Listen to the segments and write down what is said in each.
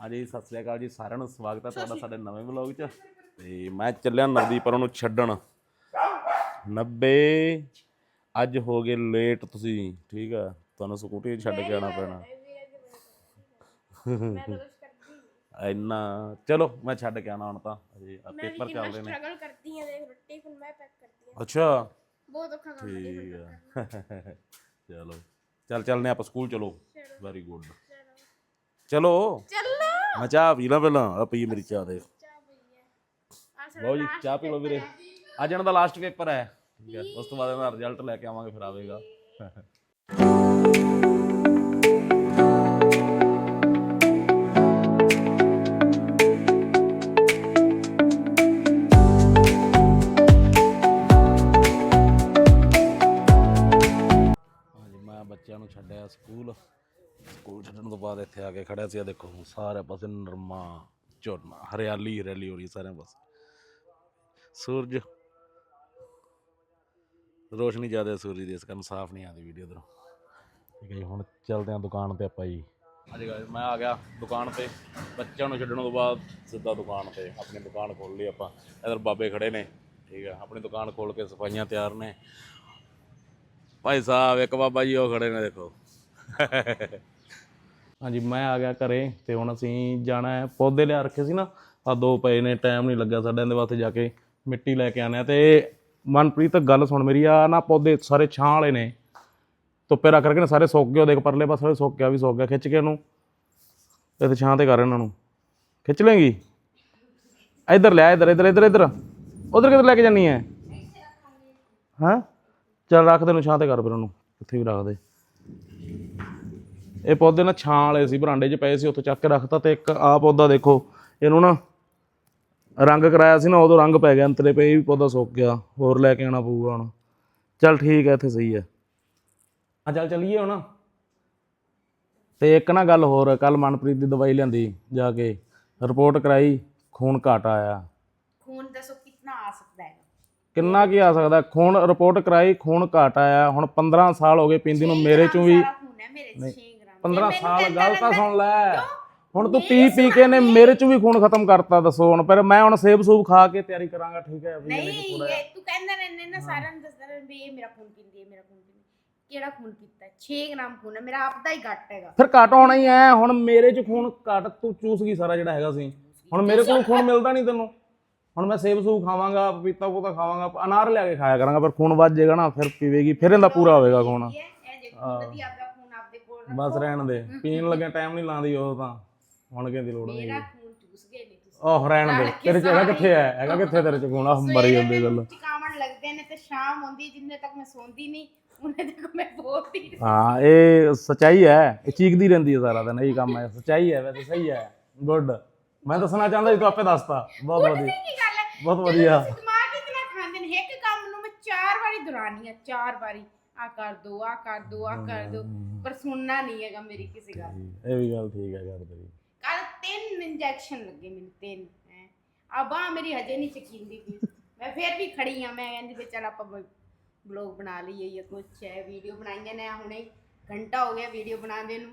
ਹਾਂਜੀ ਸਤਿ ਸ੍ਰੀ ਅਕਾਲ ਜੀ ਸਾਰਿਆਂ ਨੂੰ ਸਵਾਗਤ ਹੈ ਤੁਹਾਡਾ ਸਾਡੇ ਨਵੇਂ ਵਲੌਗ 'ਚ। ਤੇ ਮੈਂ ਚੱਲਿਆ ਨਵਦੀਪ ਪਰ ਉਹਨੂੰ ਛੱਡਣ। 90 ਅੱਜ ਹੋ ਗਏ ਲੇਟ ਤੁਸੀਂ ਠੀਕ ਆ? ਤੁਹਾਨੂੰ ਸਕੂਟੀ ਛੱਡ ਕੇ ਆਉਣਾ ਪੈਣਾ। ਇੰਨਾ ਚਲੋ ਮੈਂ ਛੱਡ ਕੇ ਆਣਾ ਹੁਣ ਤਾਂ। ਅਜੇ ਪੇਪਰ ਚੱਲਦੇ ਨੇ। ਸਟਰਗਲ ਕਰਦੀ ਆ ਦੇਖ ਰੋਟੀ ਫਿਰ ਮੈਂ ਪੈਕ ਕਰਦੀ ਆ। ਅੱਛਾ। ਬਹੁਤ ਔਖਾ ਕੰਮ ਹੈ। ਚਲੋ। ਚੱਲ ਚੱਲਨੇ ਆਪਾਂ ਸਕੂਲ ਚਲੋ। ਵੈਰੀ ਗੁੱਡ ਚਲੋ। ਚੱਲੋ। ਮੈਂ ਚਾਹ ਪੀ ਲਾਂ ਪਹਿਲਾਂ ਆ ਪਈ ਮੇਰੀ ਚਾਹ ਦੇ ਚਾਹ ਲਓ ਜੀ, ਚਾਹ ਪੀ ਲਓ ਵੀਰੇ। ਅੱਜ ਇਹਨਾਂ ਦਾ ਲਾਸਟ ਪੇਪਰ ਹੈ। ਠੀਕ ਹੈ, ਉਸ ਤੋਂ ਬਾਅਦ ਇਹਨਾਂ ਦਾ ਰਿਜ਼ਲਟ ਲੈ ਕੇ ਆਵਾਂਗੇ, ਫਿਰ ਆਵੇਗਾ। ਬਾਅਦ ਇੱਥੇ ਆ ਕੇ ਖੜਿਆ ਸੀ ਆ ਦੇਖੋ ਸਾਰੇ ਪਾਸੇ ਨਰਮਾ ਝੋਨਾ ਹਰਿਆਲੀ ਹਰਿਆਲੀ ਹੋ ਰਹੀ ਸਾਰੇ ਪਾਸੇ। ਸੂਰਜ। ਰੋਸ਼ਨੀ ਜ਼ਿਆਦਾ ਸੂਰਜ ਦੀ ਇਸ ਕਾਰਨ ਸਾਫ਼ ਨਹੀਂ ਆਉਂਦੀ ਵੀਡੀਓ ਇਧਰੋਂ। ਠੀਕ ਹੈ ਜੀ ਹੁਣ ਚੱਲਦੇ ਹਾਂ ਦੁਕਾਨ ਤੇ ਆਪਾਂ ਜੀ। ਅੱਜ guys, ਮੈਂ ਆ ਗਿਆ ਦੁਕਾਨ ਤੇ। ਬੱਚਿਆਂ ਨੂੰ ਛੱਡਣ ਤੋਂ ਬਾਅਦ ਸਿੱਧਾ ਦੁਕਾਨ ਤੇ ਆਪਣੀ ਦੁਕਾਨ ਖੋਲ ਲਈ ਆਪਾਂ। ਇਧਰ ਬਾਬੇ ਖੜੇ ਨੇ ਠੀਕ ਹੈ ਆਪਣੀ ਦੁਕਾਨ ਖੋਲ ਕੇ ਸਫਾਈਆਂ ਤਿਆਰ ਨੇ। ਭਾਈ ਸਾਹਿਬ ਇੱਕ ਬਾਬਾ ਜੀ ਉਹ ਖੜੇ ਨੇ ਦੇਖੋ। ਹਾਂਜੀ, ਮੈਂ ਆ ਗਿਆ ਘਰੇ ਤੇ ਹੁਣ ਅਸੀਂ ਜਾਣਾ ਹੈ। ਪੌਦੇ ਲਿਆ ਰੱਖੇ ਸੀ ਨਾ ਆ ਦੋ ਪਏ ਨੇ ਟਾਈਮ ਨਹੀਂ ਲੱਗਾ ਸਾਡਾ, ਇਹਦੇ ਵਾਸਤੇ ਜਾ ਕੇ ਮਿੱਟੀ ਲੈ ਕੇ ਆਣਾ ਹੈ। ਤੇ ਮਨਪ੍ਰੀਤ, ਗੱਲ ਸੁਣ ਮੇਰੀ ਆ ਨਾ ਪੌਦੇ ਸਾਰੇ ਛਾਂ ਵਾਲੇ ਨੇ। ਧੁੱਪੇ ਰੱਖ ਕਰਕੇ ਸਾਰੇ ਸੁੱਕ ਗਏ, ਉਹ ਦੇਖ ਪਰਲੇ ਪਾਸੇ ਵੀ ਸੁੱਕ ਗਿਆ ਵੀ ਸੁੱਕ ਗਿਆ। ਖਿੱਚ ਕੇ ਉਹਨੂੰ, ਇੱਥੇ ਛਾਂ ਤੇ ਕਰ ਇਹਨਾਂ ਨੂੰ। ਖਿੱਚ ਲੇਂਗੀ? ਇੱਧਰ ਲੈ, ਇੱਧਰ ਇੱਧਰ ਇੱਧਰ ਇੱਧਰ। ਉਧਰ ਕਿੱਧਰ ਲੈ ਕੇ ਜਾਨੀ ਹੈ? ਹਾਂ? ਚੱਲ ਰੱਖ ਦੇ ਨੂੰ ਛਾਂ ਤੇ ਕਰ ਫਿਰ ਉਹਨੂੰ, ਇੱਥੇ ਵੀ ਰੱਖ ਦੇ। ਇਹ ਪੌਦੇ ਨਾ ਛਾਂ ਵਾਲੇ ਸੀ ਬਰਾਂਡੇ 'ਚ ਪਏ ਸੀ ਉੱਥੇ ਚੱਕ ਕੇ ਰੱਖਤਾ ਤੇ ਇੱਕ ਆ ਪੌਦਾ ਦੇਖੋ ਇਹਨੂੰ ਨਾ ਰੰਗ ਕਰਾਇਆ ਸੀ ਨਾ ਉਦੋਂ ਰੰਗ ਪੈ ਗਿਆ ਅੰਤਰੇ ਪਏ ਇਹ ਵੀ ਪੌਦਾ ਸੁੱਕ ਗਿਆ ਹੋਰ ਲੈ ਕੇ ਆਣਾ ਪਊਗਾ ਹੁਣ। ਚੱਲ ਠੀਕ ਹੈ ਇੱਥੇ ਸਹੀ ਹੈ। ਆ ਚੱਲ ਚੱਲੀਏ ਹੁਣ। ਤੇ ਇੱਕ ਨਾ ਗੱਲ ਹੋਰ ਕੱਲ ਮਨਪ੍ਰੀਤ ਦੀ ਦਵਾਈ ਲਿਆਂਦੀ ਜਾ ਕੇ ਰਿਪੋਰਟ ਕਰਾਈ ਖੂਨ ਘੱਟ ਆਇਆ। ਖੂਨ ਦੱਸੋ ਕਿੰਨਾ ਆ ਸਕਦਾ ਹੈ ਕਿੰਨਾ ਕੀ ਆ ਸਕਦਾ? ਖੂਨ ਰਿਪੋਰਟ ਕਰਾਈ ਖੂਨ ਘੱਟ ਆਇਆ ਹੁਣ 15 ਸਾਲ ਹੋ ਗਏ ਪੀਂਦੀ ਨੂੰ ਮੇਰੇ ਚੋਂ ਵੀ ਸਾਰਾ ਖੂਨ ਹੈ ਮੇਰੇ 'ਚ 6 ਗ੍ਰਾਮ 15 ਸਾਲ ਗੱਲ ਤਾਂ ਸੁਣ ਲੈ। ਹੁਣ ਤੂੰ ਪੀ ਪੀ ਕੇ ਨੇ ਮੇਰੇ ਚੋਂ ਵੀ ਖੂਨ ਖਤਮ ਕਰਤਾ ਦੱਸੋ ਹੁਣ ਪਰ ਮੈਂ ਹੁਣ ਸੇਬ ਸੂਬ ਖਾ ਕੇ ਤਿਆਰੀ ਕਰਾਂਗਾ ਠੀਕ ਹੈ ਵੀ ਨਹੀਂ ਤੂੰ ਕਹਿੰਦਾ ਰਹਿੰਦੇ ਨਾ ਸਾਰਿਆਂ ਨੂੰ ਦੱਸਦਾ ਰਹਿੰਦਾ ਵੀ ਇਹ ਮੇਰਾ ਖੂਨ ਪੀਂਦੀ ਹੈ ਮੇਰਾ ਖੂਨ ਪੀਂਦੀ ਹੈ। ਕਿਹੜਾ ਖੂਨ ਪੀਤਾ? 6 ਗ੍ਰਾਮ ਖੂਨ ਹੈ ਮੇਰਾ ਆਪ ਦਾ ਹੀ ਘੱਟ ਹੈਗਾ। ਫਿਰ ਘੱਟ ਹੋਣਾ ਹੀ ਐ ਹੁਣ ਮੇਰੇ ਚ ਖੂਨ ਘੱਟ ਤੂੰ ਚੂਸ ਗਈ ਸਾਰਾ ਜਿਹੜਾ ਹੈਗਾ ਸੀ। ਹੁਣ ਮੇਰੇ ਕੋਲ ਖੂਨ ਮਿਲਦਾ ਨਹੀਂ ਤੈਨੂੰ। ਹੁਣ ਮੈਂ ਸੇਬ ਸੂਬ ਖਾਵਾਂਗਾ ਪਪੀਤਾ ਪੂਤਾ ਖਾਵਾਂਗਾ ਅਨਾਰ ਲਿਆ ਕੇ ਖਾਇਆ ਕਰਾਂਗਾ ਪਰ ਖੂਨ ਵੱਧ ਜਾਏਗਾ ਨਾ ਫਿਰ ਪੀਵੇਗੀ ਫਿਰ ਇਹਦਾ ਪੂਰਾ ਹੋਵੇਗਾ ਖੂਨ। ਇਹ ਇਹ ਜੇ ਖੂਨ ਦੀ ਆਪਦਾ ਖੂਨ ਆਪਦੇ ਕੋਲ ਰੱਖੋ। ਬਸ ਰਹਿਣ ਦੇ। ਪੀਣ ਲੱਗਿਆ ਟਾਈਮ ਨਹੀਂ ਲਾਉਂਦੀ ਉਹ ਤਾਂ। ਹੁਣ ਕਿਹਦੀ ਲੋੜ ਨਹੀਂ ਮੇਰਾ ਖੂਨ ਚੂਸ ਗਏ ਨੇ ਤੁਸੀਂ। ਉਹ ਰਹਿਣ ਦੇ। ਤੇਰੇ ਚ ਹੈਗਾ ਕਿੱਥੇ ਹੈ? ਹੈਗਾ ਕਿੱਥੇ ਤੇਰੇ ਚ ਖੂਨ? ਆ ਮਰੀ ਜਾਂਦੀ ਗੱਲ। ਟਿਕਾਵਣ ਲੱਗਦੇ ਨੇ ਤੇ ਸ਼ਾਮ ਹੁੰਦੀ ਜਿੰਨੇ ਤੱਕ ਮੈਂ ਸੌਂਦੀ ਨਹੀਂ ਉਹਨੇ ਤੱਕ ਮੈਂ ਬੋਲਦੀ। ਹਾਂ ਇਹ ਸਚਾਈ ਹੈ। ਇਹ ਚੀਕਦੀ ਰਹਿੰਦੀ ਹੈ ਸਾਰਾ ਦਿਨ ਇਹੀ ਕੰਮ ਹੈ। ਸਚਾਈ ਹੈ ਵੈਸੇ ਸਹੀ ਹੈ। ਗੁੱਡ ਮੈਂ ਦੱਸਣਾ ਚਾਹੁੰਦਾ ਸੀ ਤੂੰ ਆਪੇ ਦੱਸਤਾ ਬਹੁਤ ਵਧੀਆ। ਬਹੁਤ ਵਧੀਆ। ਦਿਮਾਗ ਕਿਤਨਾ ਖਾਂਦੇ ਨੇ। ਇੱਕ ਕੰਮ ਨੂੰ ਮੈਂ ਚਾਰ ਵਾਰੀ ਦੁਹਰਾਨੀ ਆ ਚਾਰ ਵਾਰੀ। ਆ ਕਰ ਦੋ ਆ ਕਰ ਦੋ ਆ ਕਰ ਦੋ ਪਰ ਸੁਣਨਾ ਨਹੀਂ ਹੈਗਾ ਮੇਰੀ ਕਿਸੇ ਗੱਲ ਇਹ ਵੀ ਗੱਲ ਠੀਕ ਹੈ ਕਰ ਤੇਰੀ। ਕੱਲ ਤਿੰਨ ਇੰਜੈਕਸ਼ਨ ਲੱਗੇ ਮੈਨੂੰ ਤਿੰਨ ਹੈ। ਆ ਬਾਂਹ ਮੇਰੀ ਹਜੇ ਨਹੀਂ ਚਕੀਂਦੀ ਪਈ। ਮੈਂ ਫੇਰ ਵੀ ਖੜੀ ਆ ਮੈਂ ਕਹਿੰਦੀ ਵੀ ਚੱਲ ਆਪਾਂ ਬਲੌਗ ਬਣਾ ਲਈਏ ਜਾਂ ਕੁਛ ਹੈ ਵੀਡੀਓ ਬਣਾਈਆਂ ਨੇ ਹੁਣੇ ਘੰਟਾ ਹੋ ਗਿਆ ਵੀਡੀਓ ਬਣਾਉਂਦੇ ਨੂੰ।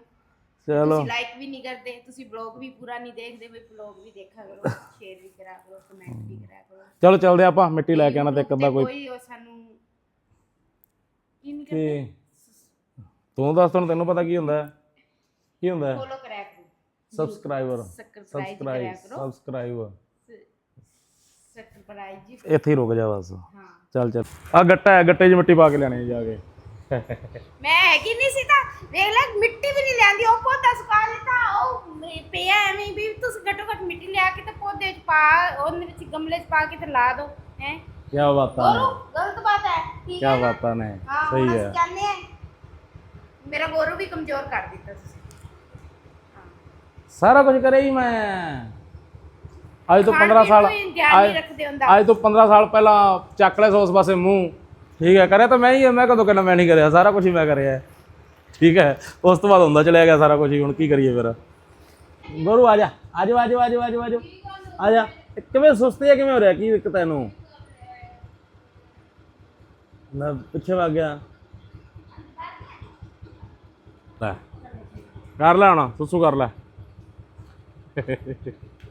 ਚਲੋ। ਤੁਸੀਂ ਲਾਈਕ ਵੀ ਨਹੀਂ ਕਰਦੇ ਤੁਸੀਂ ਬਲੌਗ ਵੀ ਪੂਰਾ ਨਹੀਂ ਦੇਖਦੇ ਵੀ ਬਲੌਗ ਵੀ ਦੇਖਿਆ ਕਰੋ ਸ਼ੇਅਰ ਵੀ ਕਰਿਆ ਕਰੋ ਕਮੈਂਟ ਵੀ ਕਰਿਆ ਕਰੋ। ਚਲੋ ਚੱਲਦੇ ਆਪਾਂ ਮਿੱਟੀ ਲੈ ਕੇ ਆਣਾ ਤੇ ਇੱਕ ਅੱਧਾ ਕੋਈ ਕੋਈ ਉਹ ਸਾਨੂੰ ਕੀ ਨਹੀਂ ਕੀ ਕਰਦੇ ਤੂੰ ਦੱਸ ਤੈਨੂੰ ਤੈਨੂੰ ਪਤਾ ਕੀ ਹੁੰਦਾ? ਹੈ? ਕੀ ਹੁੰਦਾ? ਫੋਲੋ ਕਰਿਆ ਕਰੋ। ਸਬਸਕ੍ਰਾਈਬਰ ਸਬਸਕ੍ਰਾਈਬ ਕਰਿਆ ਸਬਸਕ੍ਰਾਈਬ ਕਰੋ ਜੀ। ਇੱਥੇ ਹੀ ਰੁਕ ਜਾ ਬਸ। ਹਾਂ। ਚੱਲ ਚੱਲ। ਆ ਗੱਟਾ ਹੈ ਗੱਟੇ 'ਚ ਮਿੱਟੀ ਪਾ ਕੇ ਲਿਆਣੀ ਹੈ ਜਾ ਕੇ। ਮੈਂ ਹੈਗੀ ਨਹੀਂ ਸੀ ਤਾਂ ਵੇਖ ਲੈ ਮਿੱਟੀ ਵੀ ਨਹੀਂ ਲਿਆਂਦੀ ਉਹ ਪੌਦਾ ਸੁਕਾ ਲਿੱਤਾ ਉਹ ਮ- ਪਿਆ ਐਵੇਂ ਵੀ ਤੁਸੀਂ ਘੱਟੋ ਘੱਟ ਮਿੱਟੀ ਲਿਆ ਕੇ ਤੇ ਪੌਦੇ ਚ ਪਾ ਉਹਦੇ ਵਿੱਚ ਗਮਲੇ ਚ ਪਾ ਕੇ ਤੇ ਲਾ ਦੋ ਹੈ। ਕੀ ਬਾਤਾਂ ਨੇ। ਗੋਰੂ ਗਲਤ ਬਾਤ ਹੈ ਠੀਕ ਕੀ ਹੈ ਨਾ? ਬਾਤਾਂ ਨੇ। ਹਾਂ। ਸਹੀ ਹੈ। ਮੇਰਾ ਗੋਰੂ ਵੀ ਕਮਜ਼ੋਰ ਕਰ ਦਿੱਤਾ ਤੁਸੀਂ। ਸਾਰਾ ਕੁਝ ਕਰੇ ਹੀ ਮੈਂ। ਅੱਜ ਤੋਂ 15 ਸਾਲ ਕੋਈ ਧਿਆਨ ਨਹੀਂ ਰੱਖਦੇ ਹੁੰਦਾ। ਅੱਜ ਤੋਂ 15 ਸਾਲ ਪਹਿਲਾਂ ਚੱਕ ਲੈ ਸੋਸ ਪਾਸੇ ਮੂੰਹ। ਠੀਕ ਹੈ ਕਰਿਆ ਤਾਂ ਮੈਂ ਹੀ ਹਾਂ ਮੈਂ ਕਦੋਂ ਕਹਿੰਦਾ ਮੈਂ ਨਹੀਂ ਕਰਿਆ? ਸਾਰਾ ਕੁਝ ਹੀ ਮੈਂ ਕਰਿਆ। ਹੈ। ਠੀਕ ਹੈ ਉਸ ਤੋਂ ਬਾਅਦ ਹੁੰਦਾ ਚਲਿਆ ਗਿਆ ਸਾਰਾ ਕੁਝ ਹੀ। ਹੁਣ ਕੀ ਕਰੀਏ ਫਿਰ? ਗੁਰੂ ਆ ਜਾ। ਆ ਜਾ ਆ ਜਾ ਆ ਜਾ ਆ ਜਾ ਆ ਜਾ ਆ ਜਾ। ਇਹ ਕਿਵੇਂ ਸੁਸਤੀ ਹੈ ਕਿਵੇਂ ਹੋ ਰਿਹਾ? ਕੀ ਦਿੱਕਤ ਹੈ ਇਹਨੂੰ? ਮੈਂ ਪਿੱਛੇ ਵਗ ਗਿਆ। ਲੈ। ਕਰ ਲੈ ਹੁਣ, ਸੁਸੂ ਕਰ ਲੈ।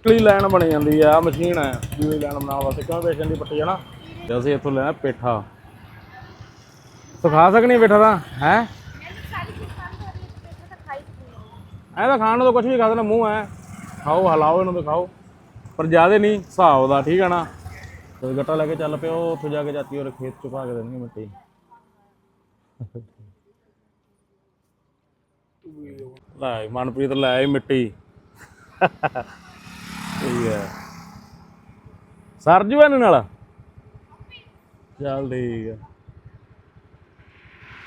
ਪੀਲੀ ਲਾਈਨ ਬਣੀ ਜਾਂਦੀ ਆ ਮਸ਼ੀਨ ਹੈ ਪੀਲੀ ਲਾਈਨ ਬਣਾਉਣ ਵਾਸਤੇ ਕਿਉਂ ਵੇਚਣ ਦੀ ਪੱਟੀ ਹੈ ਨਾ? ਤੇ ਅਸੀਂ ਇੱਥੋਂ ਲੈਣਾ ਪੇਠਾ। ਤੂੰ ਖਾ ਸਕਣੀ ਪੇਠਾ ਤਾਂ, ਹੈ? ਐ ਤਾਂ ਖਾਣ ਨੂੰ ਤਾਂ ਕੁਝ ਵੀ ਖਾ ਦੇਣਾ ਮੂੰਹ ਐ। ਖਾਓ, ਹਲਾਓ ਇਹਨੂੰ ਤਾਂ ਖਾਓ। ਪਰ ਜ਼ਿਆਦਾ ਨਹੀਂ, ਹਿਸਾਬ ਦਾ, ਠੀਕ ਹੈ ਨਾ? ਤੇ ਗੱਟਾ ਲੈ ਕੇ ਚੱਲ ਪਿਓ ਉੱਥੇ ਜਾ ਕੇ ਜਾਤੀ ਔਰ ਖੇਤ ਚ ਪਾ ਦੇਣਗੇ ਮਿੱਟੀ। ਲੈ ਮਨਪ੍ਰੀਤ ਲੈ ਆਈ ਮਿੱਟੀ। ਠੀਕ ਹੈ। ਸਰਜੂ ਇਹਨਾਂ ਨਾਲ? ਚੱਲ ਠੀਕ ਹੈ।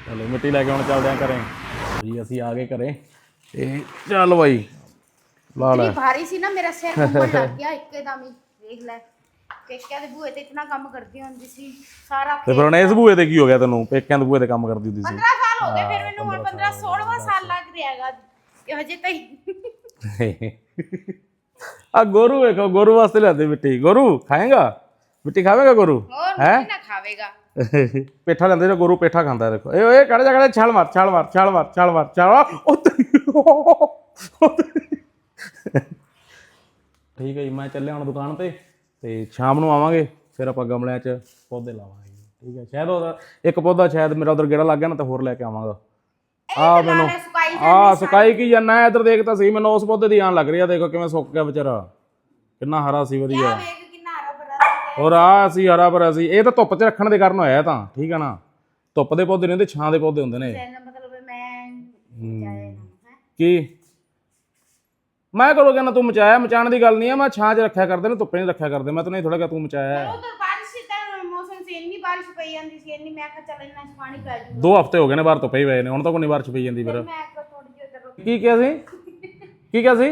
ਚਲੋ, ਮਿੱਟੀ ਲੈ ਕੇ ਹੁਣ ਚੱਲਦੇ ਆਂ ਘਰੇ। ਜੀ, ਅਸੀਂ ਆ ਗਏ ਘਰੇ। ਤੇ ਚੱਲ ਬਾਈ, ਲਾ ਲੈ। ਭਾਰੀ ਸੀ ਨਾ ਮੇਰਾ ਸਿਰ ਘੁੰਮਣ ਲੱਗ ਗਿਆ ਇੱਕਦਮ ਹੀ। ਵੇਖ ਲੈ। ਪੇਕਿਆਂ ਦੇ ਬੂਹੇ ਤੇ ਇਤਨਾ ਕੰਮ ਕਰਦੀ ਹੁੰਦੀ ਸੀ ਸਾਰਾ ਤੇ ਫਿਰ ਹੁਣ ਇਸ ਬੂਏ ਤੇ ਕੀ ਹੋ ਗਿਆ ਤੈਨੂੰ? ਪੇਕਿਆਂ ਦੇ ਬੂਏ ਤੇ ਕੰਮ ਕਰਦੀ ਹੁੰਦੀ 15 ਸਾਲ ਹੋ ਗਏ ਫਿਰ ਮੈਨੂੰ ਹੁਣ 15 16ਵਾਂ ਸਾਲ ਲੱਗ ਰਿਹਾ ਹੈਗਾ ਕਿ ਹਜੇ ਤਾਈ ਸੀ ਆ ਗੋਰੂ ਵੇਖੋ ਗੋਰੂ ਵਾਸਤੇ ਲਿਆਦੇ ਮਿੱਟੀ। ਗੋਰੂ ਖਾਏਗਾ? ਮਿੱਟੀ ਖਾਵੇਗਾ ਗੋਰੂ? ਹੋਰ ਨਹੀਂ ਨਾ ਖਾਵੇਗਾ। ਪੇਠਾ ਲੈਂਦੇ ਨੇ ਗੋਰੂ ਪੇਠਾ ਖਾਂਦਾ ਹੈ ਦੇਖੋ। ਏ ਓਏ ਕੜ ਜਾ ਕੜ ਛਾਲ ਮਾਰ ਛਾਲ ਮਾਰ ਛਾਲ ਮਾਰ ਛਾਲ ਮਾਰ ਛਾਲ ਮਾਰ। ਉਹ ਤੇਰੀ- ਉਹ ਤੇਰੀ। ਠੀਕ ਹੈ ਜੀ ਮੈਂ ਚੱਲਿਆ ਹੁਣ ਦੁਕਾਨ ਤੇ। ਤੇ ਸ਼ਾਮ ਨੂੰ ਆਵਾਂਗੇ ਫਿਰ ਆਪਾਂ ਗਮਲਿਆਂ 'ਚ ਪੌਦੇ ਲਾਵਾਂਗੇ। ਠੀਕ ਹੈ ਸ਼ਾਇਦ ਉਹਦਾ ਇੱਕ ਪੌਦਾ ਸ਼ਾਇਦ ਮੇਰਾ ਉਧਰ ਗੇੜਾ ਲੱਗ ਗਿਆ ਨਾ ਤਾਂ ਹੋਰ ਲੈ ਕੇ ਆਵਾਂਗਾ। ਆ ਮੈਨੂੰ ਆ ਸੁਕਾਈ ਕੀ ਜਾਨਾ ਇੱਧਰ ਦੇਖ ਤਾਂ ਸਹੀ ਮੈਨੂੰ ਉਸ ਪੌਦੇ ਦੀ ਆਣ ਲੱਗ ਰਹੀ ਆ ਦੇਖੋ ਕਿਵੇਂ ਸੁੱਕ ਗਿਆ ਵਿਚਾਰਾ। ਕਿੰਨਾ ਹਰਾ ਸੀ ਵਧੀਆ। ਵੇਖ ਕਿੰਨਾ ਹਰਾ ਭਰਾ ਸੀ ਔਰ ਆ ਸੀ ਹਰਾ ਭਰਾ ਸੀ ਇਹ ਤਾਂ ਧੁੱਪ 'ਚ ਰੱਖਣ ਦੇ ਕਾਰਨ ਹੋਇਆ ਤਾਂ ਠੀਕ ਆ ਨਾ। ਧੁੱਪ ਦੇ ਪੌਦੇ ਨਹੀਂ ਹੁੰਦੇ ਛਾਂ ਦੇ ਪੌਦੇ ਹੁੰਦੇ ਨੇ। ਮਤਲਬ ਮੈਂ ਹੈ। ਕੀ? ਮੈਂ ਕਦੋਂ ਕਹਿੰਦਾ ਤੂੰ ਮਚਾਇਆ ਮਚਾਉਣ ਦੀ ਗੱਲ ਨਹੀਂ ਆ ਮੈਂ ਛਾਂ 'ਚ ਰੱਖਿਆ ਕਰਦੇ ਨੇ ਧੁੱਪੇ ਨਹੀਂ ਰੱਖਿਆ ਕਰਦੇ ਮੈਂ ਤਾਂ ਨਹੀਂ ਥੋੜਾ ਕਿ ਤੂੰ ਮਚਾਇਆ ਹੈ। ਉਧਰ ਬਾਰਿਸ਼ ਸੀ ਤਾਂ ਮੌਸਮ ਸੀ ਇੰਨੀ ਬਾਰਿਸ਼ ਪਈ ਜਾਂਦੀ ਸੀ ਇੰਨੀ ਮੈਂ ਕਿਹਾ ਚੱਲ ਇੰਨਾ ਚ ਪਾਣੀ ਪੈ ਜੂ। ਦੋ ਹਫ਼ਤੇ ਹੋ ਗਏ ਨੇ ਬਾਹਰ ਧੁੱਪੇ ਹੀ ਪਏ ਨੇ ਹੁਣ ਤਾਂ ਕੋਈ ਨਹੀਂ ਬਾਰਿਸ਼ ਪਈ ਜਾਂਦੀ ਫਿਰ। ਮੈਂ ਕਿਹਾ ਥੋੜੀ ਜਿਹੀ ਉਧਰ ਕੀ ਕਿਹਾ ਸੀ? ਕੀ ਕਿਹਾ ਸੀ?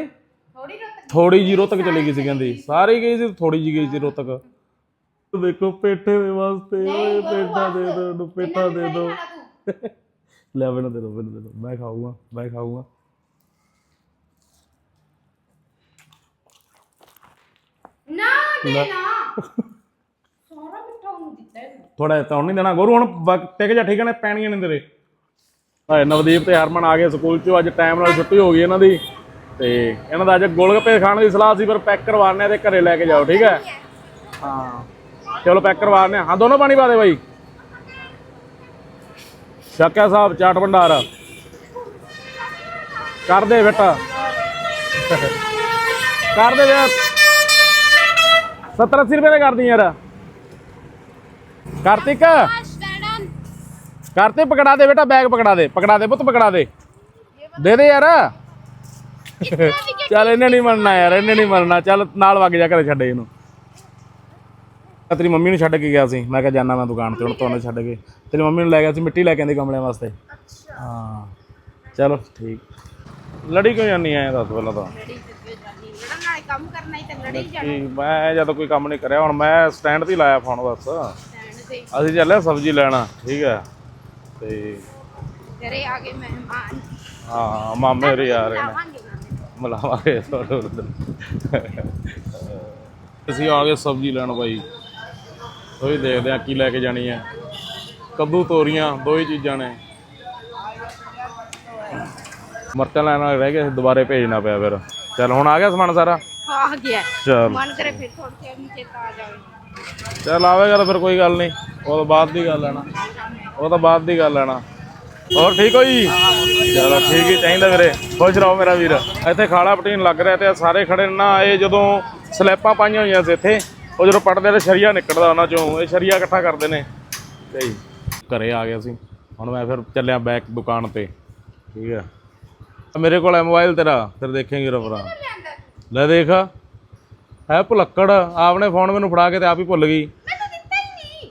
ਥੋੜੀ ਰੁੱਤ ਥੋੜੀ ਜੀ ਰੋਤਕ ਚਲੀ ਗਈ ਸੀ ਕਹਿੰਦੀ। ਸਾਰੀ ਗਈ ਸੀ ਥੋੜੀ ਜੀ ਗਈ ਸੀ ਰੋਤਕ। ਦੇਖੋ ਪੇਠੇ ਦੇ ਵਾਸਤੇ ਓਏ ਪੇਠਾ ਦੇ ਦੋ ਪੇਠਾ ਦੇ ਦੋ। ਲੈ ਮੈਨੂੰ ਦੇ ਦੋ ਮੈਨੂੰ ਦੇ ਦੋ ਮੈਂ ਖਾਊਂਗਾ ਮੈਂ ਖਾਊਂਗਾ। ਨਾ ਦੇ ਨਾ। ਸਾਰਾ ਮਿੱਠਾ ਉਹਨੂੰ ਦਿੱਤਾ ਹੈ ਥੋੜਾ ਤਾਂ ਨਹੀਂ ਦੇਣਾ। ਗੁਰੂ ਹੁਣ ਬ- ਟਿਕ ਜਾ ਠੀਕ ਹੈ ਨਾ? ਪੈਣੀਆਂ ਨਹੀਂ ਤੇਰੇ। ਹਾਏ ਨਵਦੀਪ ਤੇ ਹਰਮਨ ਆ ਗਏ ਸਕੂਲ ਚੋਂ। ਅੱਜ ਟਾਈਮ ਨਾਲ ਛੁੱਟੀ ਹੋ ਗਈ ਇਹਨਾਂ ਦੀ। ਤੇ ਇਹਨਾਂ ਦਾ ਅੱਜ ਗੋਲਗੱਪੇ ਖਾਣ ਦੀ ਸਲਾਹ ਸੀ ਪਰ ਪੈਕ ਕਰਵਾਣੇ ਆ ਤੇ ਘਰੇ ਲੈ ਕੇ ਜਾਓ ਠੀਕ ਹੈ ਹਾਂ। ਚਲੋ ਪੈਕ ਕਰਵਾਣੇ ਆ। ਹਾਂ ਦੋਨੋਂ ਪਾਣੀ ਪਾ ਦੇ ਬਾਈ। ਸ਼ੱਕਿਆ ਸਾਹਿਬ ਚਾਟ ਭੰਡਾਰ। ਕਰ ਦੇ ਬੇਟਾ ਕਰ ਦੇ ਯਾਰ 70 80 ਰੁਪਏ ਦੇ ਕਰਦੀ ਯਾਰ। ਕਾਰਤਿਕ। ਕਾਰਤਿਕ ਪਕੜਾ ਦੇ ਬੇਟਾ ਬੈਗ ਪਕੜਾ ਦੇ ਪਕੜਾ ਦੇ ਪੁੱਤ ਪਕੜਾ ਦੇ। ਦੇ ਦੇ ਯਾਰ। ਚੱਲ ਇਹਨੇ ਨਹੀਂ ਮੰਨਣਾ ਯਾਰ ਇਹਨੇ ਨਹੀਂ ਮੰਨਣਾ ਚੱਲ ਨਾਲ ਵਗ ਜਾ ਘਰੇ ਛੱਡੇ ਇਹਨੂੰ। ਤੇਰੀ ਮੰਮੀ ਨੂੰ ਛੱਡ ਕੇ ਗਿਆ ਸੀ। ਮੈਂ ਕਿਹਾ ਜਾਣਾ ਮੈਂ ਦੁਕਾਨ ਤੇ ਹੁਣ ਤੁਹਾਨੂੰ ਛੱਡ ਕੇ। ਤੇਰੀ ਮੰਮੀ ਨੂੰ ਲੈ ਗਿਆ ਸੀ ਮਿੱਟੀ ਲੈ ਕੇ ਆਂਦੀ ਗਮਲਿਆਂ ਵਾਸਤੇ। ਹਾਂ। ਚਲੋ ਠੀਕ। ਲੜੀ ਕਿਉਂ ਜਾਨੀ ਐ ਦੱਸ ਪਹਿਲਾਂ ਤਾਂ ਲੜੀ ਤੇ ਜਾਨੀ ਲੜਨ ਨਾਲ ਕੰਮ ਕਰਨਾ ਹੀ ਤੇ ਲੜੀ ਜਾਣਾ। ਕੀ ਮੈਂ ਜਦੋਂ ਕੋਈ ਕੰਮ ਨਹੀਂ ਕਰਿਆ ਹੁਣ ਮੈਂ ਸਟੈਂਡ ਤੇ ਹੀ ਲਾਇਆ ਫੋਨ ਬਸ। ਸਟੈਂਡ ਤੇ। ਅਸੀਂ ਚੱਲੇ ਸਬਜ਼ੀ ਲੈਣਾ ਠੀਕ ਹੈ। ਤੇ ਘਰੇ ਆ ਗਏ ਮਹਿਮਾਨ। ਹਾਂ ਮਾਮੇ ਆ ਰਹੇ ਨੇ। ਮਿਲਾਵਾਂਗੇ ਤੁਹਾਡੇ ਅਸੀਂ ਆ ਗਏ ਸਬਜ਼ੀ ਲੈਣ ਬਾਈ। ਉਹ ਦੇਖਦੇ ਆ ਕੀ ਲੈ ਕੇ ਜਾਣੀ ਹੈ। ਕੱਦੂ ਤੋਰੀਆਂ ਦੋ ਹੀ ਚੀਜ਼ਾਂ ਨੇ। ਮਰਚਾਂ ਲੈਣ ਵਾਲੇ ਰਹਿ ਗਏ ਦੁਬਾਰੇ ਭੇਜਣਾ ਪਿਆ ਫਿਰ। ਚੱਲ ਹੁਣ ਆ ਗਿਆ ਸਮਾਨ ਸਾਰਾ? ਆ ਗਿਆ ਚੱਲ। ਮਨ ਕਰੇ ਫਿਰ ਥੋੜੇ ਚਿਰ ਨੀਚੇ ਤਾਂ ਆ ਜਾਵੇ। ਚੱਲ ਆਵੇਗਾ ਤਾਂ ਫਿਰ ਕੋਈ ਗੱਲ ਨਹੀਂ। ਉਹ ਤਾਂ ਬਾਅਦ ਦੀ ਗੱਲ ਹੈ ਨਾ। ਉਹ ਤਾਂ ਬਾਅਦ ਦੀ ਗੱਲ ਹੈ ਨਾ। ਹੋਰ ਠੀਕ ਹੋ ਜੀ? ਚਲੋ ਠੀਕ ਹੀ ਚਾਹੀਦਾ ਵੀਰੇ। ਖੁਸ਼ ਰਹੋ ਮੇਰਾ ਵੀਰ। ਇੱਥੇ ਖਾਲਾ ਪਟੀਨ ਲੱਗ ਰਿਹਾ ਤੇ ਆਹ ਸਾਰੇ ਖੜੇ ਨੇ ਨਾ। ਇਹ ਜਦੋਂ ਸਲੈਪਾਂ ਪਾਈਆਂ ਹੋਈਆਂ ਸੀ ਇੱਥੇ ਉਹ ਜਦੋਂ ਪੱਟਦੇ ਤੇ ਸ਼ਰੀਆ ਨਿਕਲਦਾ ਉਹਨਾਂ ਚੋਂ। ਇਹ ਸ਼ਰੀਆ ਇਕੱਠਾ ਕਰਦੇ ਨੇ। ਤੇ ਜੀ ਘਰੇ ਆ ਗਿਆ ਸੀ। ਹੁਣ ਮੈਂ ਫਿਰ ਚੱਲਿਆ ਬੈਕ ਦੁਕਾਨ ਤੇ। ਠੀਕ ਹੈ। ਮੇਰੇ ਕੋਲ ਹੈ ਮੋਬਾਈਲ ਤੇਰਾ। ਫਿਰ ਦੇਖੇਂਗੇ ਰਫਰਾ ਲੈ ਦੇਖ ਹੈ ਭੁਲੱਕੜ ਆਪਨੇ ਫੋਨ ਮੈਨੂੰ ਫੜਾ ਕੇ ਤੇ ਆਪ ਹੀ ਭੁੱਲ ਗਈ। ਮੈਂ ਤਾਂ ਦਿੱਤਾ ਹੀ ਨਹੀਂ।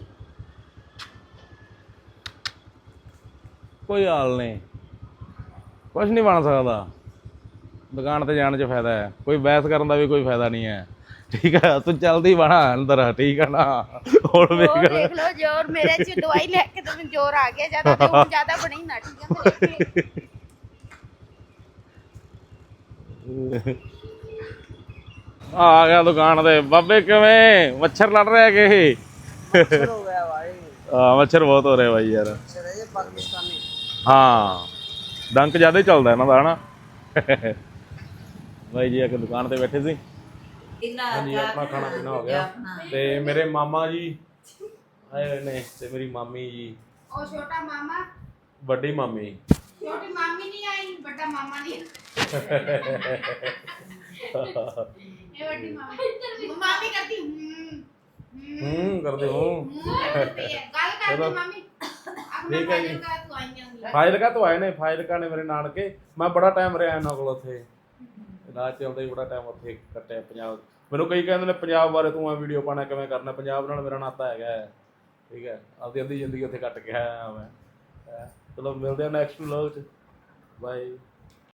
ਕੋਈ ਹਾਲ ਨਹੀਂ। ਕੁਝ ਨਹੀਂ ਬਣ ਸਕਦਾ। ਦੁਕਾਨ ਤੇ ਜਾਣ 'ਚ ਫਾਇਦਾ ਹੈ। ਕੋਈ ਬਹਿਸ ਕਰਨ ਦਾ ਵੀ ਕੋਈ ਫਾਇਦਾ ਨਹੀਂ ਹੈ। ਠੀਕ ਹੈ ਤੂੰ ਜਲਦੀ ਬਣਾ ਅੰਦਰ ਠੀਕ ਹੈ ਨਾ? ਹੁਣ ਵੇਖ ਉਹ ਦੇਖ ਲਓ ਜੋਰ ਮੇਰੇ ਚ ਦਵਾਈ ਲੈ ਕੇ ਤਾਂ ਜੋਰ ਆ ਗਿਆ। ਜ਼ਿਆਦਾ ਤੇ ਹੁਣ ਜ਼ਿਆਦਾ ਬਣੀ ਨਾ ਠੀਕ ਹੈ ਮੇਰੇ ਤੇ। ਆ ਗਿਆ ਦੁਕਾਨ ਤੇ। ਬਾਬੇ ਕਿਵੇਂ? ਮੱਛਰ ਲੜ ਰਿਹਾ ਕਿ ਮੱਛਰ ਹੋ ਗਿਆ ਭਾਈ ਮੱਛਰ ਬਹੁਤ ਹੋ ਰਿਹਾ ਭਾਈ ਯਾਰ। ਹਾਂ ਡੰਕ ਜ਼ਿਆਦਾ ਚੱਲਦਾ ਇਹਨਾਂ ਦਾ ਹਨਾ? ਭਾਈ ਜੀ ਇੱਕ ਦੁਕਾਨ ਤੇ ਬੈਠੇ ਸੀ। ਆਪਣਾ ਖਾਣਾ ਪੀਣਾ ਹੋ ਗਿਆ। ਤੇ ਮੇਰੇ ਮਾਮਾ ਜੀ ਆਏ ਹੋਏ ਨੇ ਤੇ ਮੇਰੀ ਮਾਮੀ ਜੀ। ਉਹ ਛੋਟਾ ਮਾਮਾ? ਵੱਡੀ ਮਾਮੀ। ਛੋਟੀ ਮਾਮੀ ਨਹੀਂ ਆਈ ਵੱਡਾ ਮਾਮਾ ਨਹੀਂ ਇਹ ਵੱਡੀ ਮਾਮੀ ਮਾਮੀ ਕਰਦੀ। ਹੂੰ। ਹੂੰ ਹੂੰ ਕਰਦੇ ਹੋ। ਹੂੰ ਕਰਦੀ ਹੈ ਗੱਲ ਕਰਦੀ ਚਲੋ। ਮਾਮੀ। ਆਪਣਾ ਠੀਕ ਹੈ ਜੀ। ਫਾਈਲ ਕਰ ਤੂੰ ਆਏ ਨੇ? ਫਾਜ਼ਿਲਕਾ ਨੇ ਮੇਰੇ ਨਾਨਕੇ? ਮੈਂ ਬੜਾ ਟਾਈਮ ਰਿਹਾ ਇਹਨਾਂ ਕੋਲ ਉੱਥੇ। ਇਲਾਜ ਚੱਲਦਾ ਹੀ ਬੜਾ ਟਾਈਮ ਉੱਥੇ ਕੱਟਿਆ ਪੰਜਾਬ। ਮੈਨੂੰ ਕਈ ਕਹਿੰਦੇ ਨੇ ਪੰਜਾਬ ਬਾਰੇ ਤੂੰ ਆ ਵੀਡੀਓ ਪਾਣਾ ਕਿਵੇਂ ਕਰਨਾ? ਪੰਜਾਬ ਨਾਲ ਮੇਰਾ ਨਾਤਾ ਹੈਗਾ। ਠੀਕ ਹੈ। ਆਪਦੀ ਅੱਧੀ ਜ਼ਿੰਦਗੀ ਉੱਥੇ ਕੱਟ ਕੇ ਆਇਆ ਮੈਂ। ਹੈਂ। ਚਲੋ ਮਿਲਦੇ ਆ ਨੈਕਸਟ ਵਲੌਗ ਚ। ਬਾਏ